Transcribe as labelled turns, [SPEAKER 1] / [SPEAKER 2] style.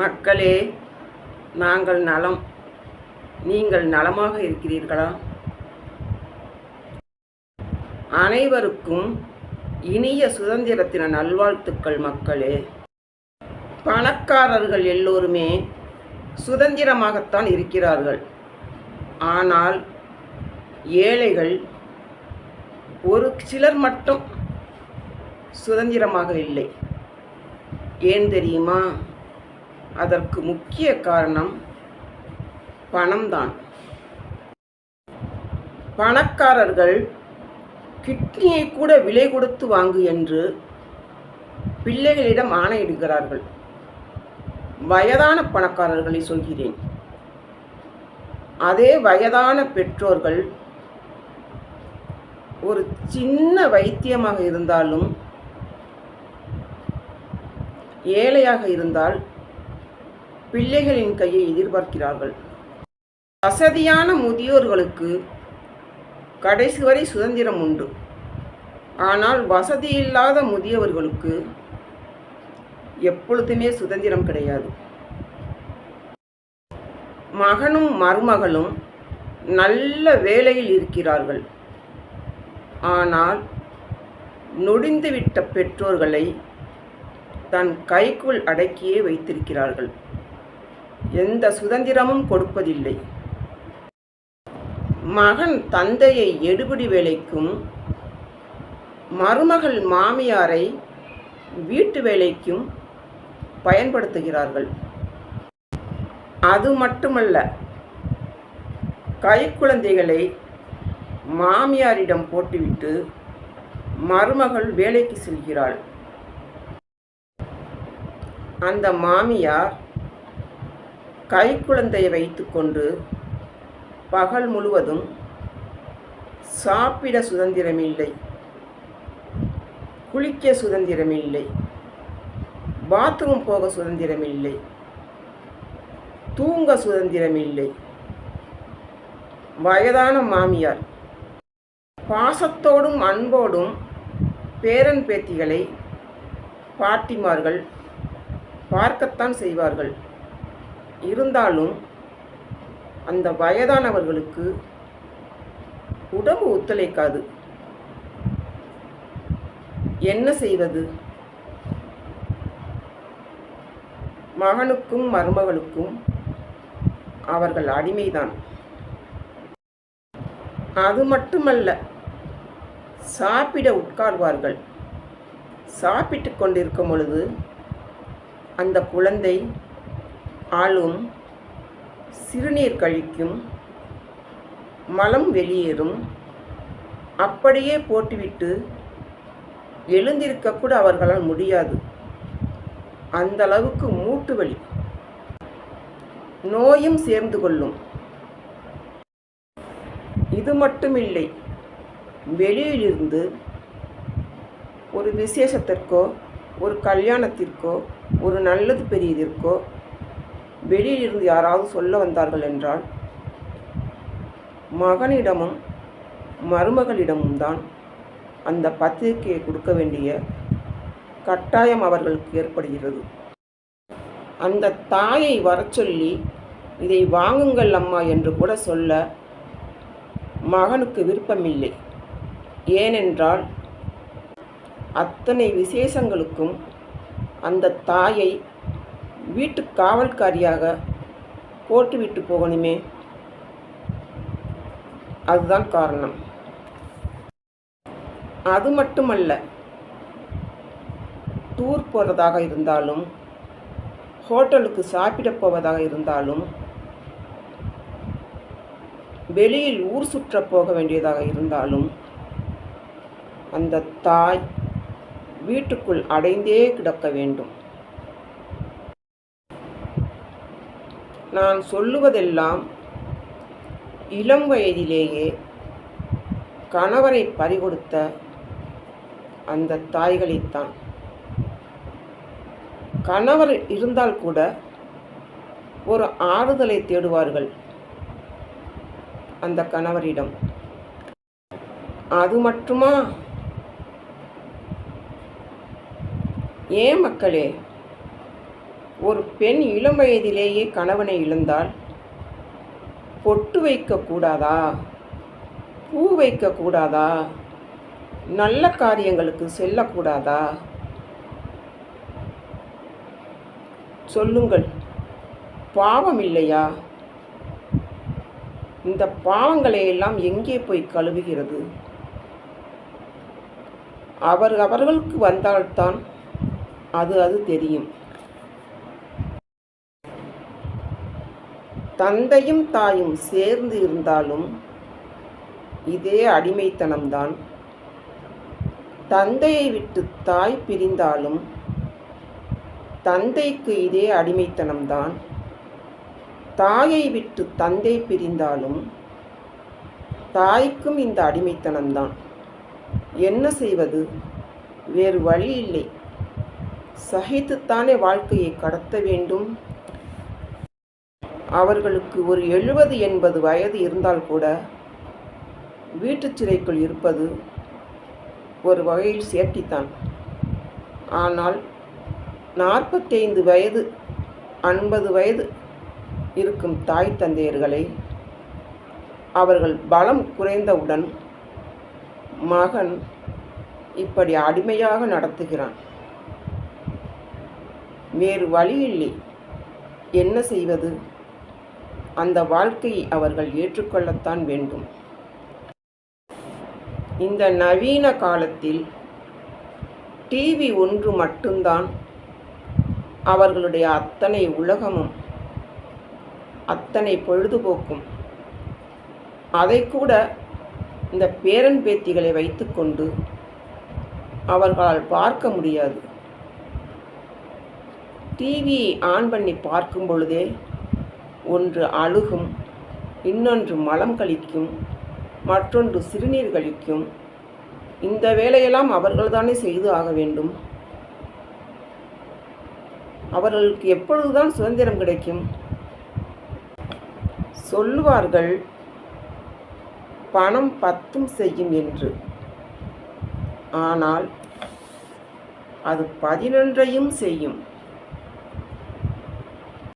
[SPEAKER 1] மக்களே நாங்கள் நலம். நீங்கள் நலமாக இருக்கிறீர்களா? அனைவருக்கும் இனிய சுதந்திர தின நல்வாழ்த்துக்கள் மக்களே. பணக்காரர்கள் எல்லோருமே சுதந்திரமாகத்தான் இருக்கிறார்கள். ஆனால் ஏழைகள் ஒரு சிலர் மட்டும் சுதந்திரமாக இல்லை. ஏன் தெரியுமா? அதற்கு முக்கிய காரணம் பணம்தான். பணக்காரர்கள் கிட்னியை கூட விலை கொடுத்து வாங்கு என்று பிள்ளைகளிடம் ஆணையிடுகிறார்கள். வயதான பணக்காரர்களை சொல்கிறேன். அதே வயதான பெற்றோர்கள் ஒரு சின்ன வைத்தியமாக இருந்தாலும் ஏழையாக இருந்தால் பிள்ளைகளின் கையை எதிர்பார்க்கிறார்கள். வசதியான முதியோர்களுக்கு கடைசி வரை சுதந்திரம் உண்டு. ஆனால் வசதி இல்லாத முதியவர்களுக்கு எப்பொழுதுமே சுதந்திரம் கிடையாது. மகனும் மருமகளும் நல்ல வேலையில் இருக்கிறார்கள். ஆனால் நொடிந்துவிட்ட பெற்றோர்களை தன் கைக்குள் அடக்கியே வைத்திருக்கிறார்கள். எந்த சுதந்திரமும் கொடுப்பதில்லை. மகன் தந்தையை எடுபிடி வேலைக்கும் மருமகள் மாமியாரை வீட்டு வேலைக்கும் பயன்படுத்துகிறார்கள். அது மட்டுமல்ல கைக்குழந்தைகளை மாமியாரிடம் போட்டுவிட்டு மருமகள் வேலைக்கு செல்கிறாள். அந்த மாமியார் கைக்குழந்தையை வைத்துக்கொண்டு பகல் முழுவதும் சாப்பிட சுதந்திரமில்லை. குளிக்க சுதந்திரமில்லை. பாத்ரூம் போக சுதந்திரமில்லை. தூங்க சுதந்திரமில்லை. வயதான மாமியார். பாசத்தோடும் அன்போடும் பேரன் பேத்திகளை பாட்டிமார்கள் பார்க்கத்தான் செய்வார்கள். இருந்தாலும் அந்த வயதானவர்களுக்கு உடம்பு ஒத்துழைக்காது. என்ன செய்வது? மகனுக்கும் மருமகளுக்கும் அவர்கள் அடிமைதான். அது மட்டுமல்ல சாப்பிட உட்கார்வார்கள். சாப்பிட்டு கொண்டிருக்கும் பொழுது அந்த குழந்தை ஆளும் சிறுநீர் கழிக்கும் மலம் வெளியேறும். அப்படியே போட்டுவிட்டு எழுந்திருக்க கூட அவர்களால் முடியாது. அந்த அளவுக்கு மூட்டு வலி. நோயும் சேர்ந்து கொள்ளும். இது மட்டுமில்லை வெளியிலிருந்து ஒரு விசேஷத்திற்கோ ஒரு கல்யாணத்திற்கோ ஒரு நல்லது பெரியதற்கோ வெளியிலிருந்து யாராவது சொல்ல வந்தார்கள் என்றால் மகனிடமும் மருமகளிடமும் தான் அந்த பத்திரிகையை கொடுக்க வேண்டிய கட்டாயம் அவர்களுக்கு ஏற்படுகிறது. அந்த தாயை வரச்சொல்லி இதை வாங்குங்கள் அம்மா என்று கூட சொல்ல மகனுக்கு விருப்பமில்லை. ஏனென்றால் அத்தனை விசேஷங்களுக்கும் அந்த தாயை வீட்டு காவல்காரியாக போட்டுவிட்டு போகணுமே? அதுதான் காரணம். அது மட்டுமல்ல டூர் போகிறதாக இருந்தாலும் ஹோட்டலுக்கு சாப்பிட போவதாக இருந்தாலும் வெளியில் ஊர் சுற்ற போக வேண்டியதாக இருந்தாலும் அந்த தாய் வீட்டுக்குள் அடைந்தே கிடக்க வேண்டும். நான் சொல்லுவதெல்லாம் இளம் வயதிலேயே கணவரை பறிகொடுத்த அந்த தாய்களைத்தான். கணவர் இருந்தால் கூட ஒரு ஆறுதலை தேடுவார்கள் அந்த கணவரிடம். அது மட்டுமா? ஏன் மக்களே? ஒரு பெண் இளம் வயதிலேயே கணவனை இழந்தால் பொட்டு வைக்கக்கூடாதா பூ வைக்கக்கூடாதா நல்ல காரியங்களுக்கு செல்லக்கூடாதா சொல்லுங்கள். பாவம் இல்லையா? இந்த பாவங்களை எல்லாம் எங்கே போய் கழுவுகிறது? அவர் அவர்களுக்கு வந்தால்தான் அது அது தெரியும். தந்தையும் தாயும் சேர்ந்து இருந்தாலும் இதே அடிமைத்தனம்தான். தந்தையை விட்டு தாய் பிரிந்தாலும் தந்தைக்கு இதே அடிமைத்தனம்தான். தாயை விட்டு தந்தை பிரிந்தாலும் தாய்க்கும் இந்த அடிமைத்தனம்தான். என்ன செய்வது? வேறு வழி இல்லை. சகித்துத்தானே வாழ்க்கையை கடத்த வேண்டும். அவர்களுக்கு ஒரு எழுபது எண்பது வயது இருந்தால் கூட வீட்டுச் சிறைக்குள் இருப்பது ஒரு வகையில் சேர்த்தித்தான் ஆனால் நாற்பத்தைந்து வயது ஐம்பது வயது இருக்கும் தாய் தந்தையர்களை அவர்கள் பலம் குறைந்தவுடன் மகன் இப்படி அடிமையாக நடத்துகிறான். வேறு வழியில்லை என்ன செய்வது? அந்த வாழ்க்கையை அவர்கள் ஏற்றுக்கொள்ளத்தான் வேண்டும். இந்த நவீன காலத்தில் டிவி ஒன்று மட்டும்தான் அவர்களுடைய அத்தனை உலகமும் அத்தனை பொழுதுபோக்கும். அதை கூட இந்த பேரன் பேத்திகளை வைத்துக்கொண்டு அவர்களால் பார்க்க முடியாது. டிவியை ஆன் பண்ணி பார்க்கும் பொழுதே ஒன்று அழுகும் இன்னொன்று மலம் கழிக்கும் மற்றொன்று சிறுநீர் கழிக்கும். இந்த வேலையெல்லாம் அவர்கள்தானே செய்து ஆக வேண்டும். அவர்களுக்கு எப்பொழுதுதான் சுதந்திரம் கிடைக்கும்? சொல்லுவார்கள் பணம் பத்தும் செய்யும் என்று. ஆனால் அது பதினொன்றையும் செய்யும்.